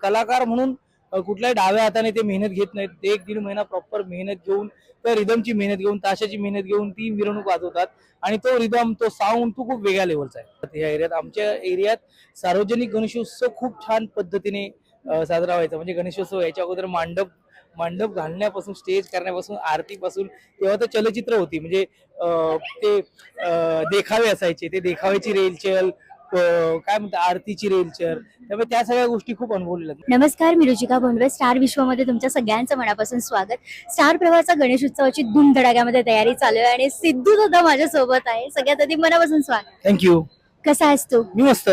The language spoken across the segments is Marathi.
कलाकार म्हणून कुठल्याही डाव्या हाताने ते मेहनत घेत नाहीत. ते एक दीड महिना प्रॉपर मेहनत घेऊन त्या रिदमची मेहनत घेऊन ताशाची मेहनत घेऊन ती मिरवणूक वाजवतात. आणि तो रिदम तो साऊंड तो खूप वेगळ्या लेवलचा आहे. या एरियात आमच्या एरियात सार्वजनिक गणेशोत्सव खूप छान पद्धतीने साजरा व्हायचा. म्हणजे गणेशोत्सव याच्या अगोदर मांडप मांडप घालण्यापासून स्टेज करण्यापासून आरतीपासून तेव्हा तर चलचित्र होती. म्हणजे ते देखावे असायचे. ते देखाव्याची रेलचल काय म्हणतात आरतीची रेलचल त्यामुळे त्या सगळ्या गोष्टी खूप अनुभवलेल्या. नमस्कार मी रुचिका भोंडवे स्टार विश्वमध्ये तुमच्या सगळ्यांचं मनापासून स्वागत. स्टार प्रवाहाचा गणेश उत्सवाची धूमधडाक्यामध्ये तयारी चालू आहे आणि सिद्धू सुद्धा माझ्या सोबत आहे. सगळ्यात आधी मनापासून स्वागत. थँक्यू कसा आहेस तू? मी मस्त.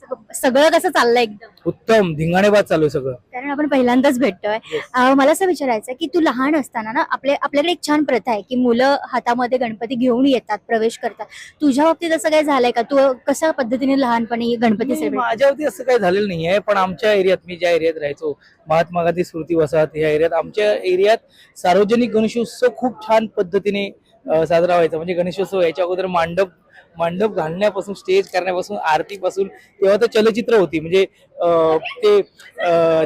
सग- सगळं कसं चाललंय एकदम? उत्तम. धिंगाणेबाज चालू आहे सगळं. कारण आपण पहिल्यांदाच भेटतोय. अं, मला असं विचारायचं आहे की तू लहान असताना ना आपल्या आपल्याकडे एक छान प्रथा आहे की मुलं हातामध्ये गणपती घेऊन येतात प्रवेश करतात. तुझ्या बाबतीत असं काय झालंय का? तू कशा पद्धतीने लहानपणी गणपती नाही, सेलिब्रेट माझ्यावरती असं काही झालेलं नाहीये पण आमच्या एरियात मी ज्या एरियात राहायचो महात्मा गांधी स्मृती वसाहत या एरियात आमच्या एरियात सार्वजनिक गणेशोत्सव खूप छान पद्धतीने अ, साजरा व्हायचा. म्हणजे गणेशोत्सव याच्या अगोदर मांडप मांडप घालण्यापासून स्टेज करण्यापासून आरतीपासून तेव्हा तर चलचित्र होती. म्हणजे ते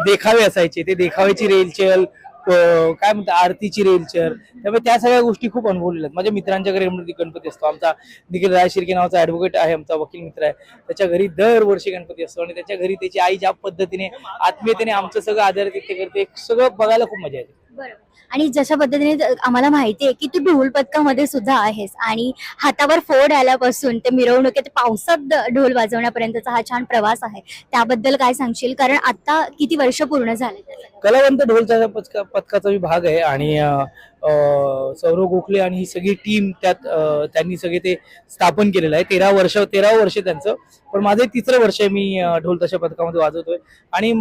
देखावे असायचे. ते देखाव्याची रेलचल काय म्हणतात आरतीची रेलचल त्यामुळे त्या सगळ्या गोष्टी खूप अनुभवलेल्या आहेत. माझ्या मित्रांच्या घरी गणपती गणपती असतो. आमचा निखिल राय शिर्के नावाचा ऍडव्होकेट आहे आमचा वकील मित्र आहे. त्याच्या घरी दरवर्षी गणपती असतो. आणि त्याच्या घरी त्याची आई ज्या पद्धतीने आत्मीयतेने आमचं सगळं आदरातिथ्य करते सगळं बघायला खूप मजा येते. बरोबर. आणि जशा पद्धतीने आम्हाला माहिती आहे की तू ढोल पथकामध्ये सुद्धा आहेस आणि हातावर फोड आल्यापासून ते मिरवणुकीत पावसात ढोल वाजवण्यापर्यंतचा हा छान प्रवास आहे. त्याबद्दल काय सांगशील? कारण आता किती वर्ष पूर्ण झाले कलावंत ढोलच्या पथका पथकाचा विभाग भाग आहे आणि सौरव गोखले आणि ही सगळी टीम त्यात त्यांनी सगळे ते स्थापन केलेलं आहे. तेरा वर्ष तेरा वर्ष त्यांचं. पण माझं तिसरं वर्ष मी ढोल तशा पथकामध्ये वाजवतोय. आणि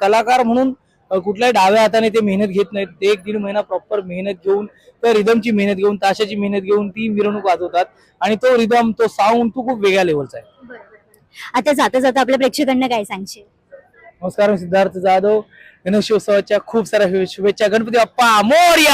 कलाकार म्हणून कुठल्याही डाव्या हाताने ते मेहनत घेत नाहीत. ते एक दीड महिना प्रॉपर मेहनत घेऊन त्या रिदमची मेहनत घेऊन ताशाची मेहनत घेऊन ती मिरवणूक वाजवतात. आणि तो रिदम तो साऊंड तो खूप वेगळ्या लेवलचा आहे. आता जाता जाता आपल्या प्रेक्षकांना काय सांगशील? नमस्कार मी सिद्धार्थ जाधव. गणेशोत्सवाच्या खूप साऱ्या शुभेच्छा. गणपती बाप्पा मोर्या!